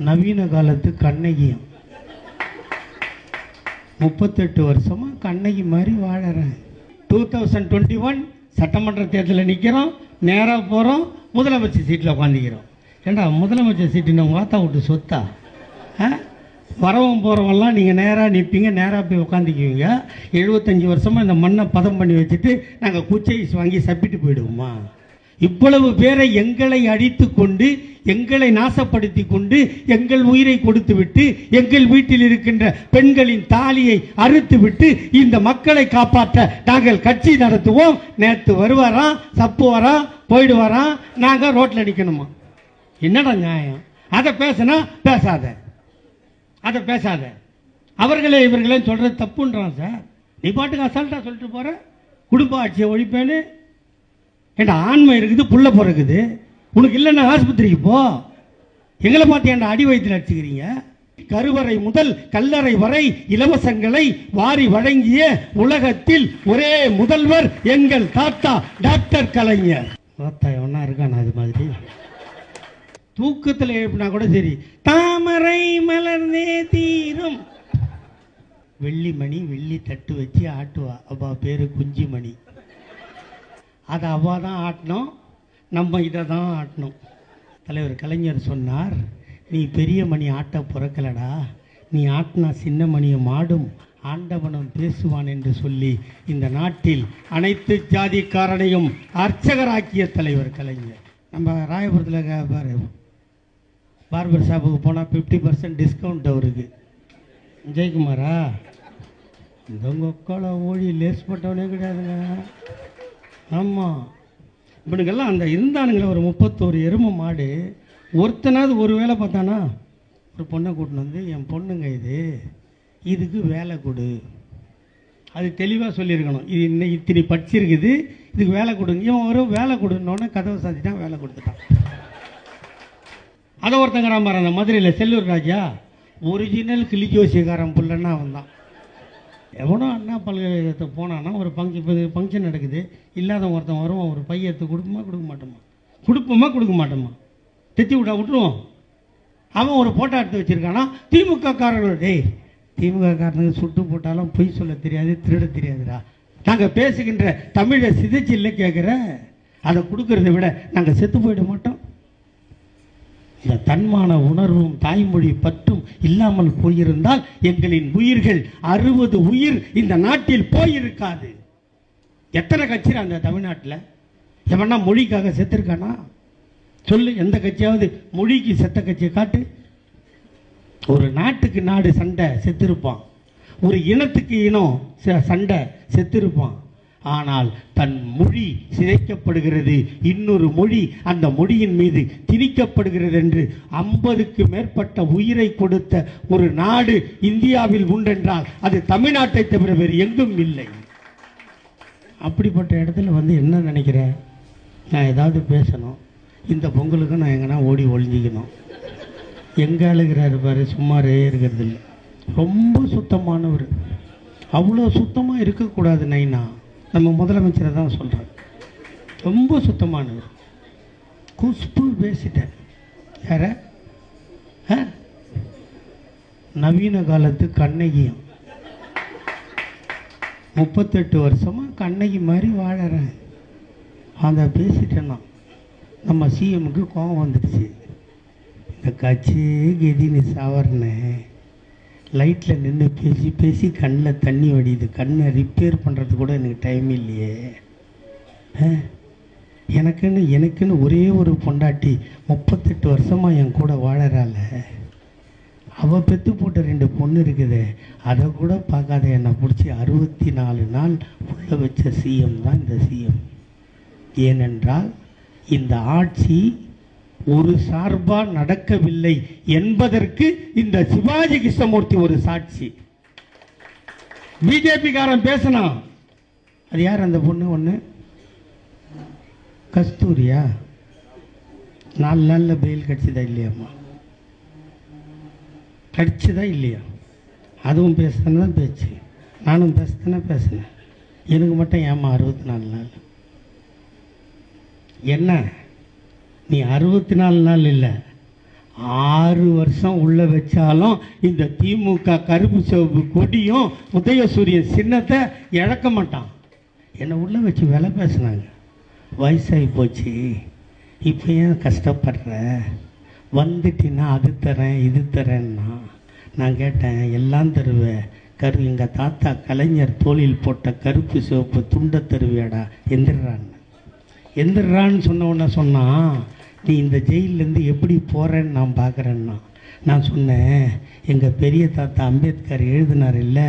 நவீன காலத்து கண்ணகியும். முப்பத்தெட்டு வருஷமா கண்ணகி மாதிரி வாழறேன். டூ தௌசண்ட் டுவெண்ட்டி ஒன் சட்டமன்ற தேர்தலில் நிற்கிறோம் நேராக போகிறோம் முதலமைச்சர் சீட்டில் உட்காந்துக்கிறோம் ஏண்டா முதலமைச்சர் சீட்டு நம்ம வாத்தா விட்டு சொத்தா? ஆ? வரவும் போகிறவங்கலாம் நீங்கள் நேராக நிற்பீங்க நேராக போய் உட்காந்துக்குவீங்க எழுபத்தஞ்சி வருஷமாக இந்த மண்ணை பதம் பண்ணி வச்சுட்டு நாங்கள் குச்சை வாங்கி சப்பிட்டு போயிடுவோமா? இவ்வளவு பேரை எங்களை அடித்து கொண்டு எங்களை நாசப்படுத்தி கொண்டு எங்கள் உயிரை கொடுத்துவிட்டு எங்கள் வீட்டில் இருக்கின்ற பெண்களின் தாலியை அறுத்து விட்டு இந்த மக்களை காப்பாற்ற நாங்கள் கட்சி நடத்துவோம். நேற்று வருவாராம் சப்புவாராம் போயிடுவாராம் நாங்கள் ரோட்டில் நிற்கணுமா என்னடா நியாயம்? அதை பேசுனா பேசாத. அதை பேசாத. அவர்களே இவர்களே சொல்றது தப்புன்றான் சார். நீ பாட்டுக்கு அசால்ட்டாக சொல்லிட்டு போற? குடும்ப ஆட்சியை ஒழிப்பேன்னு ஏண்டா ஆண்மை இருக்குது புள்ள பிறகுது உனக்கு இல்லைன்னா ஆஸ்பத்திரிக்கு போ. எங்களை பார்த்து ஏன்டா அடி வயிற்றில் அடிச்சுக்கிறீங்க கருவறை முதல் கல்லறை வரை இலவசங்களை வாரி வழங்கிய உலகத்தில் ஒரே முதல்வர் எங்கள் தாத்தா டாக்டர் கலைஞர். தாத்தா எவனா இருக்கான் அது மாதிரி? தூக்கத்தில் எழுப்பினா கூட சரி. தாமரை மலர்ந்தே தீரும் வெள்ளிமணி வெள்ளி தட்டு வச்சு ஆட்டுவா. அப்பா பேரு குஞ்சிமணி. அதை அவ தான் ஆட்டணும் நம்ம இதை தான் ஆட்டணும் தலைவர் கலைஞர் சொன்னார் நீ பெரிய மணி ஆட்ட பிறக்கலடா. நீ ஆட்டினா சின்ன மணியை மாடும். ஆண்டவனும் பேசுவான் என்று சொல்லி இந்த நாட்டில் அனைத்து ஜாதிக்காரனையும் அர்ச்சகராக்கிய தலைவர் கலைஞர். நம்ம ராயபுரத்தில் பாரு பார்பர் ஷாப்புக்கு போனால் ஃபிஃப்டி பர்சன்ட் டிஸ்கவுண்ட் அவருக்கு. ஜெயக்குமாரா? இந்த உங்கள் ஒக்கால ஓடி லேஸ் போட்டவனே கிடையாதுங்க. ஆமாம் இவனுக்கெல்லாம் அந்த இருந்தானுங்களே ஒரு முப்பத்தோரு எருமை மாடு. ஒருத்தனாவது ஒரு வேலை பார்த்தானா ஒரு பொண்ணை கூட்டின்னு வந்து என் பொண்ணுங்க இது இதுக்கு வேலை கொடு. அது தெளிவாக சொல்லியிருக்கணும். இது இன்னும் இத்தினி படிச்சிருக்குது இதுக்கு வேலை கொடுங்க இவன் ஒரு வேலை கொடுன்னொன்னே கதவை சாத்திட்டான் வேலை கொடுத்துட்டான். அதை ஒருத்தங்கிறான் பாரு அந்த மதுரையில் செல்லூர் ராஜா. ஒரிஜினல் கிளிஜோசியக்காரன் புள்ளன்னா அவன் தான் எவனோ அண்ணா பல்கலைக்கழகத்தை போனான்னா ஒரு பங்கு இப்போ ஃபங்க்ஷன் நடக்குது. இல்லாத ஒருத்தன் வருவான் ஒரு பையத்தை கொடுப்போமா கொடுக்க மாட்டோமா? கொடுப்போமா கொடுக்க மாட்டோமா? தெத்தி விட்டா விட்டுருவோம் அவன் ஒரு போட்டோ எடுத்து வச்சுருக்கானா திமுக காரர்கள் டேய் திமுக காரனுக்கு சுட்டு போட்டாலும் பொய் சொல்ல தெரியாது திருட தெரியாதுடா. நாங்கள் பேசுகின்ற தமிழை சிதைச்சு இல்லை கேட்குற அதை கொடுக்கறத விட நாங்கள் செத்து போயிட மாட்டோம் இந்த தன்மான உணர்வும் தாய்மொழி பற்றும் இல்லாமல் போயிருந்தால் எங்களின் உயிர்கள் அறுபது உயிர் இந்த நாட்டில் போயிருக்காது. எத்தனை கட்சி அந்த தமிழ்நாட்டில்? எவனா மொழிக்காக செத்துருக்கானா? சொல்லு எந்த கட்சியாவது மொழிக்கு செத்த கட்சியை காட்டு. ஒரு நாட்டுக்கு நாடு சண்டை செத்திருப்பான். ஒரு இனத்துக்கு இனம் ச- சண்டை செத்திருப்பான். ஆனால் தன் மொழி சிதைக்கப்படுகிறது. இன்னொரு மொழி அந்த மொழியின் மீது திணிக்கப்படுகிறது என்று ஐம்பதுக்கு மேற்பட்ட உயிரை கொடுத்த ஒரு நாடு இந்தியாவில் உண்டென்றால் அது தமிழ்நாட்டை தவிர வேறு எங்கும் இல்லை. அப்படிப்பட்ட இடத்துல வந்து என்ன நினைக்கிறேன்? நான் ஏதாவது பேசணும். இந்த பொங்கலுக்கு நான் எங்கன்னா ஓடி ஒழிஞ்சிக்கணும் எங்கே அழுகிறாரு பாரு சும்மாரே இருக்கிறது இல்லை ரொம்ப சுத்தமானவர். அவ்வளோ சுத்தமாக இருக்கக்கூடாது நைனா. நம்ம முதலமைச்சரை தான் சொல்கிறேன் ரொம்ப சுத்தமானவர். குஷ்பு பேசிட்டேன் யார? ஆ? நவீன காலத்து கண்ணகியும் முப்பத்தெட்டு வருஷமாக கண்ணகி மாதிரி வாழறேன். அதை பேசிட்டேன்னா நம்ம சிஎம்முக்கு கோபம் வந்துடுச்சு. இந்த கட்சி கெதின்னு சாவறனேன் லைட்டில் நின்று பேசி பேசி கண்ணில் தண்ணி வடியுது. கண்ணை ரிப்பேர் பண்ணுறது கூட எனக்கு டைம் இல்லையே. எனக்குன்னு எனக்குன்னு ஒரே ஒரு பொண்டாட்டி முப்பத்தெட்டு வருஷமாக என் கூட வாழறால அவள் பெற்று போட்ட ரெண்டு பொண்ணு இருக்குது. அதை கூட பார்க்காத என்னை பிடிச்சி அறுபத்தி நாலு நாள் உள்ள வச்ச சிஎம் தான் இந்த சிஎம் ஏனென்றால் இந்த ஆட்சி ஒரு சார்பாக நடக்கவில்லை என்பதற்கு இந்த சிவாஜி கிருஷ்ணமூர்த்தி ஒரு சாட்சி. பிஜேபிக்காரன் பேசினான் அது யார் அந்த பொண்ணு ஒன்று கஸ்தூரியா? நாலு நாளில் பெயில் கிடச்சதா இல்லையாம்மா? கிடச்சதா இல்லையா? அதுவும் பேசுனா தான் பேச்சு. நானும் பேசுனா பேசினேன். எனக்கு மட்டும் ஏம்மா அறுபத்தி நாலு நாள்? என்ன? நீ அறுபத்தி நாலு நாள் இல்லை. ஆறு வருஷம் உள்ள வச்சாலும் இந்த திமுக கருப்பு சிவப்பு கொடியும் உதயசூரியன் சின்னத்தை இழக்க மாட்டான். என்னை உள்ளே வச்சு வேலை பேசுனாங்க. வயசாகி போச்சு. இப்போ ஏன் கஷ்டப்படுற? வந்துட்டினா அது தரேன் இது தரேன்னா? நான் கேட்டேன் எல்லாம் தருவேன் கரு எங்கள் தாத்தா கலைஞர் தோளில் போட்ட கருப்பு சிவப்பு துண்டை தருவியாடா எந்திரான்னு எந்திரான்னு சொன்ன உடனே சொன்னான் நீ இந்த ஜெயிலேருந்து எப்படி போகிறேன்னு நான் பார்க்குறேன்னா நான் சொன்னேன் எங்கள் பெரிய தாத்தா அம்பேத்கர் எழுதினார் இல்லை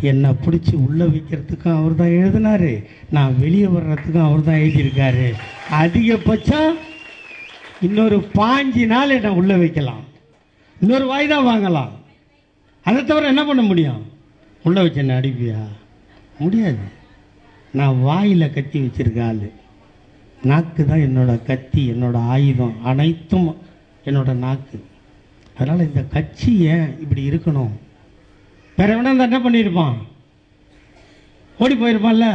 என்னை பிடிச்சி உள்ளே வைக்கிறதுக்கும் அவர் தான் எழுதினார் நான் வெளியே வர்றதுக்கும் அவர் தான் எழுதியிருக்காரு. அதிகபட்சம் இன்னொரு பாஞ்சு நாள் என்னை உள்ளே வைக்கலாம். இன்னொரு வாய்தா வாங்கலாம். அதை தவிர என்ன பண்ண முடியும்? உள்ளே வச்சு என்ன அடிப்பியா? முடியாது. நான் வாயில் கத்தி வச்சிருக்க ஆள். நாக்கு தான் என்னோடய கத்தி என்னோடய ஆயுதம். அனைத்தும் என்னோட நாக்கு. அதனால் இந்த கட்சி ஏன் இப்படி இருக்கணும்? வேற எவனா என்ன பண்ணியிருப்பான் ஓடி போயிருப்பான்ல?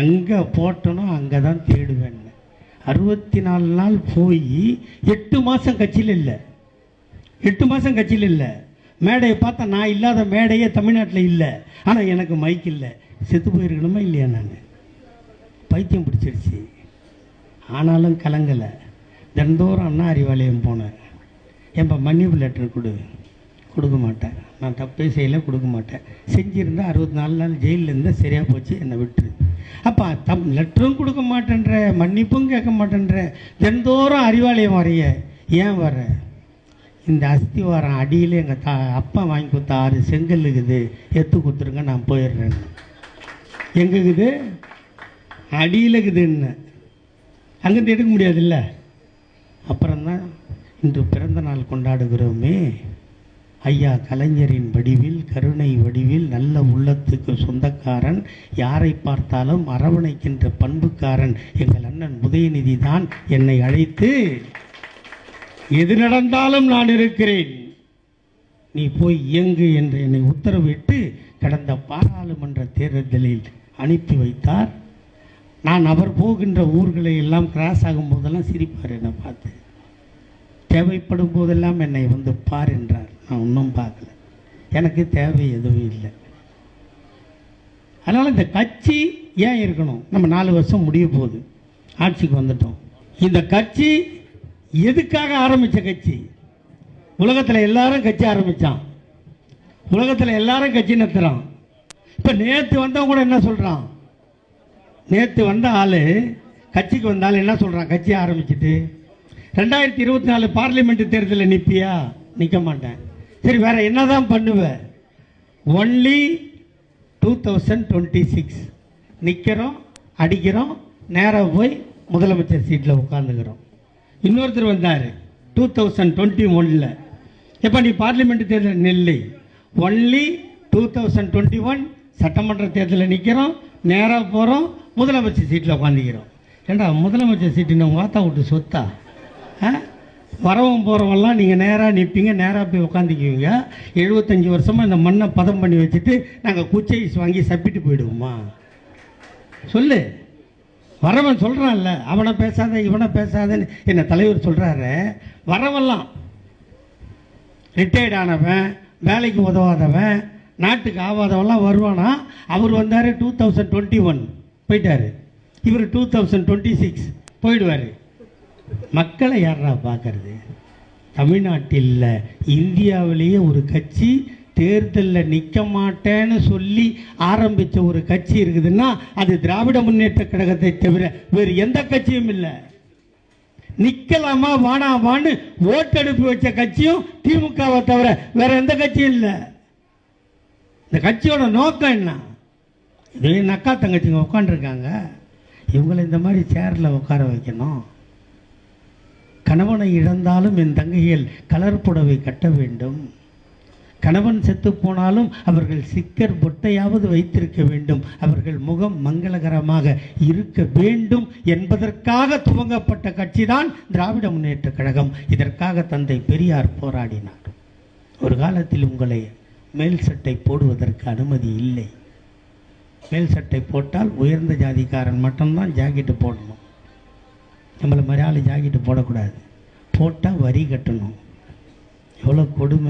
எங்கே போட்டனோ அங்கே தான் தேடுவேன் அறுபத்தி நாலு நாள் போய் எட்டு மாதம் கட்சியில் இல்லை. எட்டு மாதம் கட்சியில் இல்லை. மேடையை பார்த்தா நான் இல்லாத மேடையே தமிழ்நாட்டில் இல்லை. ஆனால் எனக்கு மைக் இல்லை. செத்து போயிருக்கணுமா இல்லையா நான்? பைத்தியம் பிடிச்சிருச்சு. ஆனாலும் கலங்கலை. தினந்தோறும் அண்ணா அறிவாலயம் போனேன் ஏன்பா மன்னிப்பு லெட்டர் கொடு. கொடுக்க மாட்டேன் நான் தப்பே செய்யலை கொடுக்க மாட்டேன். செஞ்சுருந்தா அறுபத்தி நாலு நாள் ஜெயிலில் இருந்தால் சரியாக போச்சு என்னை விட்டுரு. அப்போ தம் லெட்டரும் கொடுக்க மாட்டேன்ற மன்னிப்பும் கேட்க மாட்டேன்ற தினந்தோறும் அறிவாலயம் வரைய. ஏன் வர? இந்த அஸ்திவாரம் அடியில் எங்கள் தா அப்பா வாங்கி கொடுத்த ஆறு செங்கல் இருக்குது. எத்து கொடுத்துருங்க நான் போயிடுறேன் எங்கே இருக்குது? அடியில் இருக்குதுன்னு. அங்கேருந்து எடுக்க முடியாதுல்ல? அப்புறம்தான் இன்று பிறந்த நாள் கொண்டாடுகிறோமே. ஐயா கலைஞரின் வடிவில் கருணை வடிவில் நல்ல உள்ளத்துக்கு சொந்தக்காரன் யாரை பார்த்தாலும் அரவணைக்கின்ற பண்புக்காரன் எங்கள் அண்ணன் உதயநிதி தான் என்னை அழைத்து எது நடந்தாலும் நான் இருக்கிறேன். நீ போய் இயங்கு என்று என்னை உத்தரவிட்டு கடந்த பாராளுமன்ற தேர்தலில் அனுப்பி வைத்தார். நான் அவர் போகின்ற ஊர்களை எல்லாம் கிராஸ் ஆகும் போதெல்லாம் சிரிப்பார் என்னை பார்த்து. தேவைப்படும் போதெல்லாம் என்னை வந்து பார் என்றார். நான் ஒன்றும் பார்க்கல. எனக்கு தேவை எதுவும் இல்லை. அதனால் இந்த கட்சி ஏன் இருக்கணும்? நம்ம நாலு வருஷம் முடிய போகுது. ஆட்சிக்கு வந்துட்டோம். இந்த கட்சி எதுக்காக ஆரம்பித்த கட்சி? உலகத்தில் எல்லாரும் கட்சி ஆரம்பித்தான் உலகத்தில் எல்லாரும் கட்சி நிறுத்துகிறான் இப்போ நேற்று வந்தவங்க கூட என்ன சொல்கிறான் நேற்று வந்த ஆள் கட்சிக்கு வந்தால் என்ன சொல்கிறான் கட்சி ஆரம்பிச்சுட்டு ரெண்டாயிரத்தி இருபத்தி நாலு பார்லிமெண்ட் தேர்தலில் நிற்பியா நிற்க மாட்டேன். சரி வேற என்னதான் பண்ணுவ? Only two thousand twenty six நிற்கிறோம் அடிக்கிறோம் நேராக போய் முதலமைச்சர் சீட்டில் உட்காந்துக்கிறோம் இன்னொருத்தர் வந்தார் டூ தௌசண்ட் டுவெண்ட்டி ஒனில் எப்போ நீ பார்லிமெண்ட் தேர்தல் நெல்லி? Only two thousand twenty one சட்டமன்ற தேர்தலில் நிற்கிறோம் நேராக போகிறோம் முதலமைச்சர் சீட்டில் உட்காந்துக்கிறோம் ஏண்டா முதலமைச்சர் சீட்டு நம்ம வாத்தா விட்டு சொத்தா? ஆ? வரவும் போகிறவெல்லாம் நீங்கள் நேராக நிற்பீங்க நேராக போய் உட்காந்துக்குவீங்க எழுபத்தஞ்சி வருஷமாக இந்த மண்ணை பதம் பண்ணி வச்சுட்டு நாங்கள் குச்சை வாங்கி சப்பிட்டு போயிடுவோமா? சொல்லு. வரவன் சொல்கிறான்ல அவனை பேசாத இவனை பேசாதன்னு என்ன தலைவர் சொல்கிறாரு வரவெல்லாம் ரிட்டையர்ட் ஆனவன் வேலைக்கு உதவாதவன் நாட்டுக்கு ஆகாதவன்லாம் வருவானா? அவர் வந்தார் டூ தௌசண்ட் டுவெண்ட்டி ஒன் போயிட்டார். இவர் டூ தௌசண்ட் டுவெண்ட்டி சிக்ஸ் போயிடுவார். மக்களை யாரா பார்க்கறது தமிழ்நாட்டில் இந்தியாவிலேயே ஒரு கட்சி தேர்தலில் நிற்க மாட்டேன்னு சொல்லி ஆரம்பித்த ஒரு கட்சி இருக்குதுன்னா அது திராவிட முன்னேற்ற கழகத்தை தவிர வேறு எந்த கட்சியும் இல்லை. நிற்கலாமா வானா வான்னு ஓட்டெடுப்பு வச்ச கட்சியும் திமுகவை தவிர வேற எந்த கட்சியும் இல்லை. இந்த கட்சியோட நோக்கம் என்ன? இதே நக்கா தங்கச்சிங்க உட்காந்துருக்காங்க இவங்களை இந்த மாதிரி சேரில் உட்கார வைக்கணும். கணவனை இழந்தாலும் என் தங்கைகள் கலர் புடவை கட்ட வேண்டும். கணவன் செத்து போனாலும் அவர்கள் சிக்கர் பொட்டையாவது வைத்திருக்க வேண்டும். அவர்கள் முகம் மங்களகரமாக இருக்க வேண்டும் என்பதற்காக துவங்கப்பட்ட கட்சிதான் திராவிட முன்னேற்ற கழகம். இதற்காக தந்தை பெரியார் போராடினார். ஒரு காலத்தில் உங்களை மேல் சட்டை போடுவதற்கு அனுமதி இல்லை. மேல் சட்டை போட்டால் உயர்ந்த ஜாதிக்காரன் மட்டும்தான் ஜாக்கெட்டு போடணும். நம்மளை மாதிரி ஆள் ஜாக்கெட்டு போடக்கூடாது. போட்டால் வரி கட்டணும். எவ்வளோ கொடுமை.